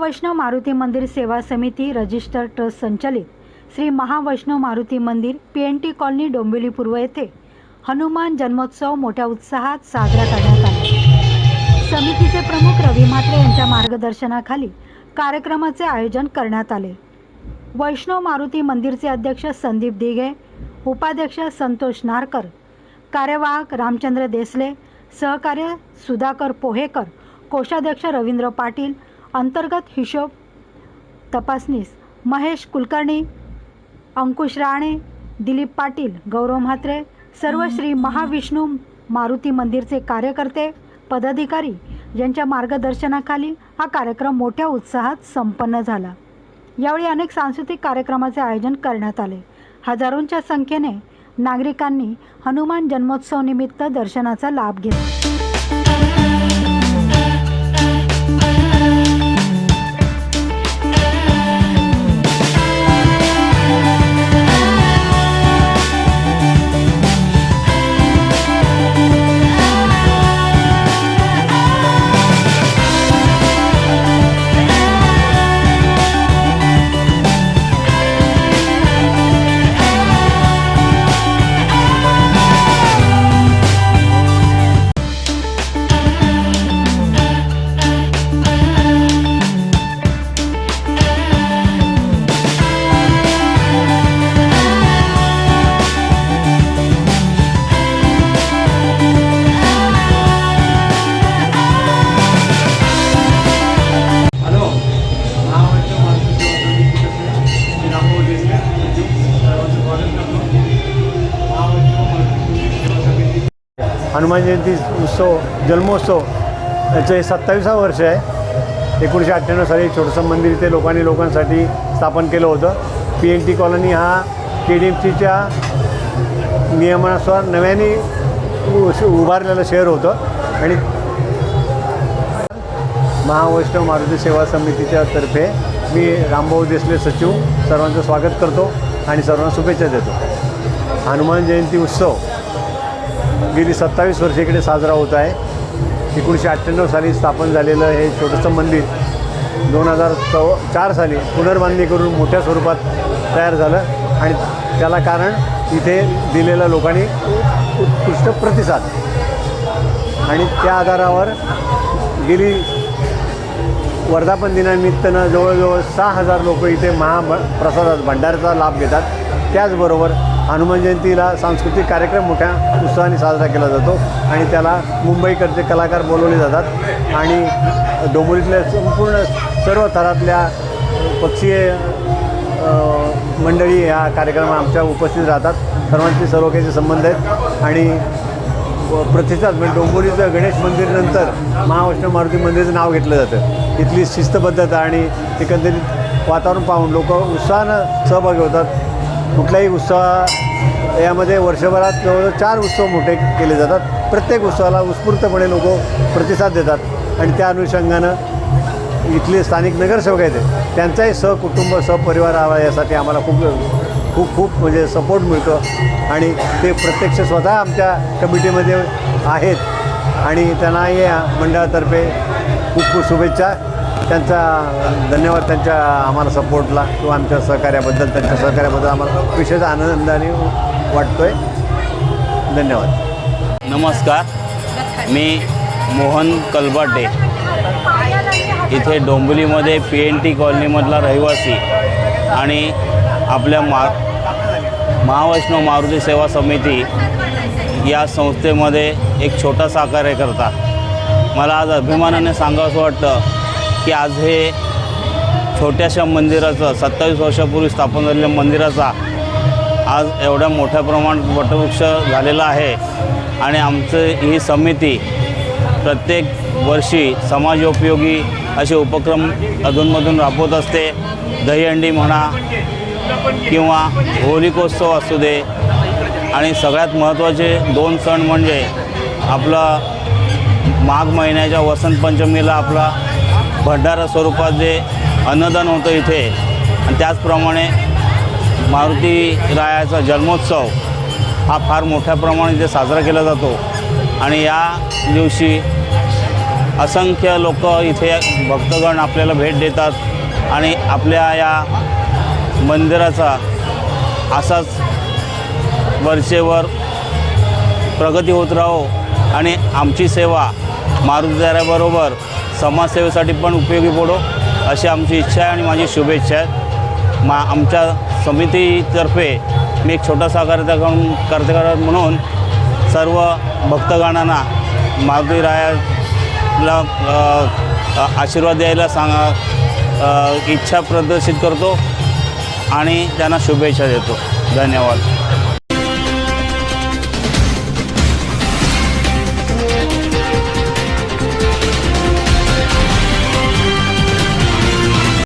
महावैष्णव मारुती मंदिर सेवा समिती रजिस्टर ट्रस्ट संचालित श्री महावैष्णव मारुती मंदिर P N T colony Dombivli पूर्व येथे हनुमान जन्मोत्सव मोठ्या उत्साहात साजरा करण्यात आला. समितीचे प्रमुख रवी म्हात्रे यांच्या मार्गदर्शनाखाली कार्यक्रमाचे आयोजन करण्यात आले. वैष्णव मारुती मंदिरचे अध्यक्ष संदीप दिघे उपाध्यक्ष संतोष नारकर कार्यवाहक रामचंद्र देसले सहकार्य सुधाकर पोहेकर कोषाध्यक्ष रवींद्र पाटील अंतर्गत हिशोब तपासनीस महेश कुलकर्णी अंकुश राणे दिलीप पाटील गौरव म्हात्रे सर्व श्री महाविष्णू मारुती मंदिरचे कार्यकर्ते पदाधिकारी यांच्या मार्गदर्शनाखाली हा कार्यक्रम मोठ्या उत्साहात संपन्न झाला. यावेळी अनेक सांस्कृतिक कार्यक्रमाचे आयोजन करण्यात आले. हजारोंच्या संख्येने नागरिकांनी हनुमान जन्मोत्सव निमित्त दर्शनाचा लाभ घेतला. हनुमान जयंती उत्सव जन्मोत्सव याचं हे सत्तावीसावं वर्ष आहे. एकोणीसशे अठ्ठ्याण्णव साली एक छोटंसं मंदिर इथे लोकांनी लोकांसाठी स्थापन केलं होतं. पी एन टी कॉलनी हा के डी एम सीच्या नियमानुसार नव्याने उ- उभारलेलं शहर होतं. आणि महावैष्णव मारुती सेवा समितीच्या तर्फे मी रामभाऊ देसले सचिव सर्वांचं स्वागत करतो आणि सर्वांना शुभेच्छा देतो. हनुमान जयंती उत्सव गेली सत्तावीस वर्ष इकडे साजरा होत आहे. एकोणीसशे अठ्ठ्याण्णव साली स्थापन झालेलं हे छोटंसं मंदिर दोन हजार चौ चार साली पुनर्बांधणी करून मोठ्या स्वरूपात तयार झालं आणि त्याला कारण इथे दिलेल्या लोकांनी उत्कृष्ट प्रतिसाद. आणि त्या आधारावर गेली वर्धापन दिनानिमित्तानं जवळजवळ सहा हजार लोक इथे महाप्रसादात भंडाऱ्याचा लाभ घेतात. त्याचबरोबर हनुमान जयंतीला सांस्कृतिक कार्यक्रम मोठ्या उत्साहाने साजरा केला जातो आणि त्याला मुंबईकडचे कलाकार बोलवले जातात. आणि डोंबिवलीतल्या संपूर्ण सर्व थरातल्या पक्षीय मंडळी ह्या कार्यक्रमात आमच्या उपस्थित राहतात. सर्वांचे सर्व काही संबंध आहेत. आणि प्रतिसाद म्हणजे डोंबिवलीचं गणेश मंदिरनंतर महावैष्णव मारुती मंदिरचं नाव घेतलं जातं. इथली शिस्तबद्धता आणि एकंदरीत वातावरण पाहून लोक उत्साहानं सहभागी होतात. कुठल्याही उत्साह यामध्ये वर्षभरात जवळजवळ चार उत्सव मोठे केले जातात. प्रत्येक उत्सवाला उत्स्फूर्तपणे लोक प्रतिसाद देतात. आणि त्या अनुषंगानं इथले स्थानिक नगरसेवक आहेत त्यांचाही सहकुटुंब सहपरिवार हवा यासाठी आम्हाला खूप खूप खूप म्हणजे सपोर्ट मिळतो. आणि ते प्रत्यक्ष स्वतः आमच्या कमिटीमध्ये आहेत. आणि त्यांनाही या मंडळातर्फे खूप खूप शुभेच्छा. त्यांचा धन्यवाद त्यांच्या आम्हाला सपोर्टला किंवा आमच्या सहकार्याबद्दल त्यांच्या सहकार्याबद्दल आम्हाला विशेष आनंदाने वाटतो आहे धन्यवाद. नमस्कार. मी मोहन कलबाटे इथे डोंबिवलीमध्ये पी एन टी कॉलनीमधला रहिवासी आणि आपल्या मा महावैष्णव मारुती सेवा समिती या संस्थेमध्ये एक छोटासा कार्यकर्ता मला आज अभिमानाने सांगावंसं वाटतं की आज हे छोट्याशा मंदिराचं सत्तावीस वर्षापूर्वी स्थापन झालेल्या मंदिराचा आज एवढ्या मोठ्या प्रमाणात वटवृक्ष झालेला आहे. आणि आमचं ही समिती प्रत्येक वर्षी समाजोपयोगी असे उपक्रम अधूनमधून राबवत असते. दहीहंडी म्हणा किंवा होलिकोत्सव असू दे. आणि सगळ्यात महत्त्वाचे दोन सण म्हणजे आपला माघ महिन्याच्या वसंत पंचमीला आपला भंडारा स्वरूपात जे अन्नदान होतं इथे आणि त्याचप्रमाणे मारुती रायाचा जन्मोत्सव हा फार मोठ्या प्रमाणात इथे साजरा केला जातो. आणि या दिवशी असंख्य लोक इथे भक्तगण आपल्याला भेट देतात. आणि आपल्या या मंदिराचा असाच वरचेवर प्रगती होत राहो. आणि आमची सेवा मारुतीदाऱ्याबरोबर समाजसेवेसाठी पण उपयोगी पडो अशी आमची इच्छा आहे आणि माझी शुभेच्छा आहे मा आमच्या समितीतर्फे मी एक छोटासा कार्यक्रम कार्यक्रम म्हणून सर्व भक्तगणांना मारुतीरायाला रायाला आशीर्वाद द्यायला सांगा इच्छा प्रदर्शित करतो आणि त्यांना शुभेच्छा देतो. धन्यवाद.